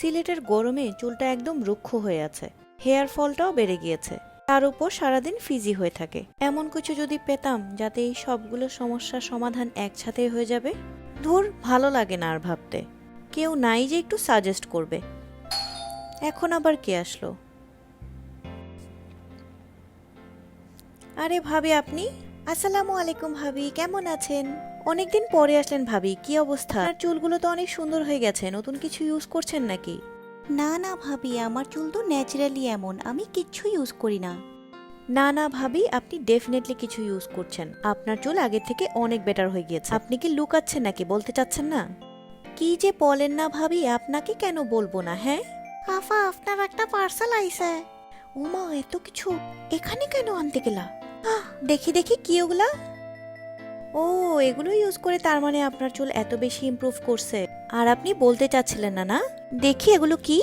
সিলেটের গরমে চুলটা একদম রুক্ষ হয়ে আছে। হেয়ার ফলটাও বেড়ে গিয়েছে। তার উপর সারাদিন ফিজি হয়ে থাকে। এমন কিছু যদি পেতাম যাতে এই সবগুলো সমস্যার সমাধান একসাথে হয়ে যাবে? ধুর, ভালো লাগে না আর ভাবতে। কেউ নাই যে একটু সাজেস্ট করবে। এখন আবার কে আসলো? আরে ভাবি, আপনি? আসসালামু আলাইকুম ভাবি, কেমন আছেন? অনেকদিন পরে আসলেন ভাবি কি অবস্থা? আর চুলগুলো তো অনেক সুন্দর হয়ে গেছে নতুন কিছু ইউজ করছেন নাকি? না না ভাবি আমার চুল তো ন্যাচারালি এমন আমি কিচ্ছু ইউজ করি না। না না ভাবি আপনি ডেফিনেটলি কিছু ইউজ করছেন। আপনার চুল আগের থেকে অনেক বেটার হয়ে গিয়েছে। আপনি কি লুকাচ্ছেন নাকি বলতে চাচ্ছেন না? কি যে বলেন না ভাবি আপনাকে কেন বলব না হ্যাঁ? আফা আপনার একটা পার্সেল আইছে। উমা এত কিছু এখানে কেন আনতে গেলা? আহ, দেখি দেখি কি ওগুলা? ও এগুলো ইউজ করে তার মানে আপনার চুল এত বেশি ইমপ্রুভ করছে। আর আপনি বলতে চাচ্ছিলেন না না দেখি এগুলো কি?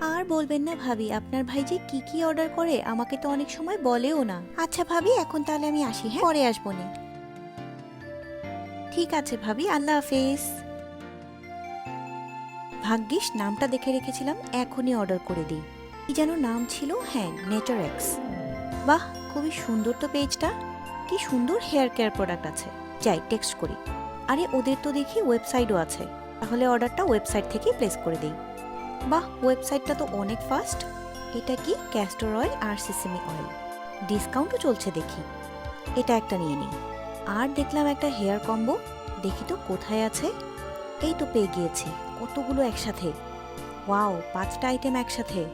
আর বলবেন না ভাবি, আপনার ভাই যে কি কি অর্ডার করে, আমাকে তো অনেক সময় বলেও না। আচ্ছা ভাবি, এখন তাহলে আমি আসি হ্যাঁ? পরে আসব নি। ঠিক আছে ভাবি, আল্লাহ হাফেজ। ভাগ্যিস, নামটা দেখে রেখেছিলাম, এখনই অর্ডার করে দিই। কি যেন নাম ছিল? হ্যাঁ নেচার এক্স বাহ, খুবই সুন্দর তো পেজটা কি সুন্দর হেয়ার কেয়ার প্রোডাক্ট আছে। যাই টেক্সট করি। আরে, ওদের তো দেখি ওয়েবসাইটও আছে। তাহলে অর্ডারটা ওয়েবসাইট থেকেই প্লেস করে দিই। বাহ ওয়েবসাইটটা তো অনেক ফাস্ট এটা কি ক্যাস্টর অয়েল আর সিসেমি অয়েল ডিসকাউন্টও চলছে দেখি। এটা একটা নিয়ে নিই। আর দেখলাম একটা হেয়ার কম্বো দেখি তো কোথায় আছে? এই তো পেয়ে গিয়েছি, কতগুলো একসাথে। ওয়াও পাঁচটা আইটেম একসাথে।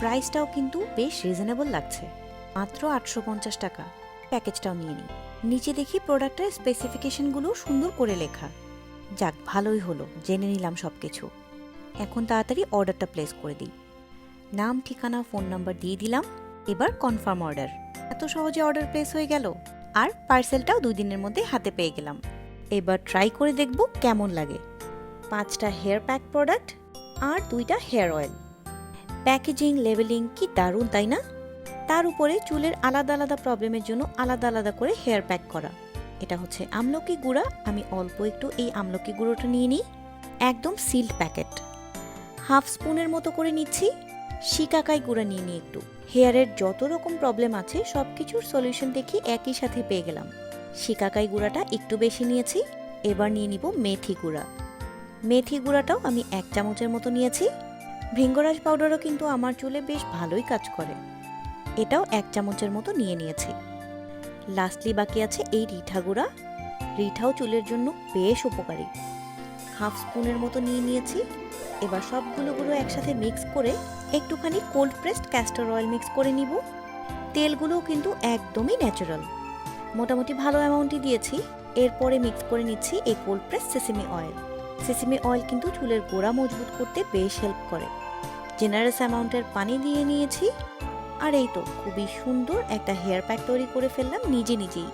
প্রাইসটাও কিন্তু বেশ রিজনেবল লাগছে। মাত্র আটশো পঞ্চাশ টাকা। প্যাকেজটাও নিয়ে নিই। নিচে দেখি প্রোডাক্টের স্পেসিফিকেশনগুলো সুন্দর করে লেখা। যাক, ভালোই হলো, জেনে নিলাম সব কিছু এখন তাড়াতাড়ি অর্ডারটা প্লেস করে দিই। নাম, ঠিকানা, ফোন নাম্বার দিয়ে দিলাম। এবার কনফার্ম অর্ডার। এত সহজে অর্ডার প্লেস হয়ে গেল। আর পার্সেলটাও দুই দিনের মধ্যে হাতে পেয়ে গেলাম। এবার ট্রাই করে দেখব কেমন লাগে। পাঁচটা হেয়ার প্যাক প্রোডাক্ট আর দুইটা হেয়ার অয়েল। প্যাকেজিং, লেবেলিং কি দারুণ, তাই না? তার উপরে চুলের আলাদা আলাদা প্রবলেমের জন্য আলাদা আলাদা করে হেয়ার প্যাক করা। এটা হচ্ছে আমলকি গুঁড়া। আমি অল্প একটু এই আমলকি গুঁড়োটা নিয়ে নিই। একদম সিল্ড প্যাকেট হাফ স্পুনের মতো করে নিচ্ছি। শিকাকাই গুঁড়া নিয়ে নিই একটু। হেয়ারের যত রকম প্রবলেম আছে সব কিছুর সলিউশন দেখি একই সাথে পেয়ে গেলাম। শিকাকাই গুঁড়াটা একটু বেশি নিয়েছি। এবার নিয়ে নিব মেথি গুঁড়া। মেথি গুঁড়াটাও আমি এক চামচের মতো নিয়েছি। ভৃঙ্গরাজ পাউডারও কিন্তু আমার চুলে বেশ ভালোই কাজ করে। এটাও এক চামচের মতো নিয়ে নিয়েছি। লাস্টলি বাকি আছে এই রিঠা গুঁড়া। রিঠাও চুলের জন্য বেশ উপকারী। হাফ স্পুনের মতো নিয়ে নিয়েছি। এবার সবগুলো গুঁড়ো একসাথে মিক্স করে একটুখানি cold pressed castor oil mix করে নিব। তেলগুলোও কিন্তু একদমই ন্যাচারাল মোটামুটি ভালো অ্যামাউন্টই দিয়েছি। এরপরে মিক্স করে নিচ্ছি এই cold press sesame oil sesame oil কিন্তু চুলের গোড়া মজবুত করতে বেশ হেল্প করে। জেনারেস অ্যামাউন্টের পানি দিয়ে নিয়েছি। আর এই তো, খুবই সুন্দর একটা হেয়ার প্যাক তৈরি করে ফেললাম নিজে নিজেই।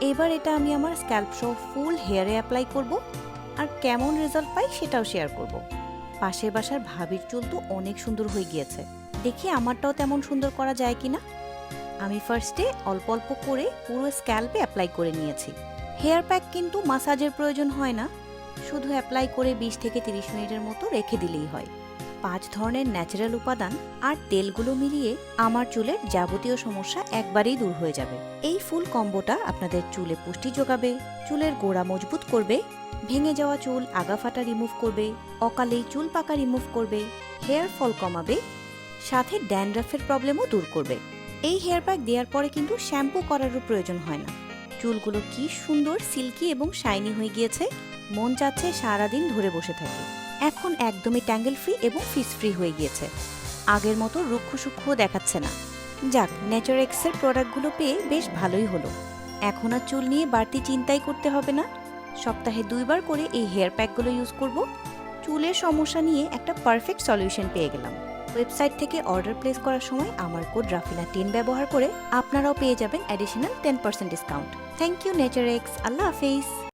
এবার এটা আমি আমার স্ক্যাল্প সহ ফুল হেয়ারে অ্যাপ্লাই করব আর কেমন রেজাল্ট পাই সেটাও শেয়ার করব। পাশের বাসার ভাবির চুল তো অনেক সুন্দর হয়ে গিয়েছে। দেখি আমারটাও তেমন সুন্দর করা যায় কিনা? আমি ফার্স্টে অল্প অল্প করে পুরো স্ক্যাল্পে অ্যাপ্লাই করে নিয়েছি। হেয়ার প্যাক কিন্তু মাসাজের প্রয়োজন হয় না। শুধু অ্যাপ্লাই করে বিশ থেকে তিরিশ মিনিটের মতো রেখে দিলেই হয়। পাঁচ ধরনের ন্যাচারাল উপাদান আর তেলগুলো মিলিয়ে আমার চুলের যাবতীয় সমস্যা একবারেই দূর হয়ে যাবে। এই ফুল কম্বোটা আপনাদের চুলে পুষ্টি যোগাবে, চুলের গোড়া মজবুত করবে, ভেঙে যাওয়া চুল আগা ফাটা রিমুভ করবে, অকালেই চুল পাকা রিমুভ করবে হেয়ার ফল কমাবে, সাথে ড্যান্ড্রাফের প্রবলেমও দূর করবে। এই হেয়ার প্যাক দেওয়ার পরে কিন্তু শ্যাম্পু করারও প্রয়োজন হয় না। চুলগুলো কি সুন্দর সিল্কি এবং শাইনি হয়ে গিয়েছে, মন চাচ্ছে সারাদিন ধরে বসে থাকে। এখন একদমই ট্যাঙ্গেল ফ্রি এবং ফিস ফ্রি হয়ে গিয়েছে। আগের মতো রুক্ষ সূক্ষ্ম দেখাচ্ছে না। যাক নেচার এক্সের প্রোডাক্টগুলো পেয়ে বেশ ভালোই হলো। এখন আর চুল নিয়ে বাড়তি চিন্তাই করতে হবে না। সপ্তাহে দুইবার করে এই হেয়ার প্যাকগুলো ইউজ করব। চুলের সমস্যা নিয়ে একটা পারফেক্ট সলিউশন পেয়ে গেলাম। ওয়েবসাইট থেকে অর্ডার প্লেস করার সময় আমার কোড রাফিনা টেন ব্যবহার করে আপনারাও পেয়ে যাবেন additional ten percent discount thank you nature X Allah Hafiz.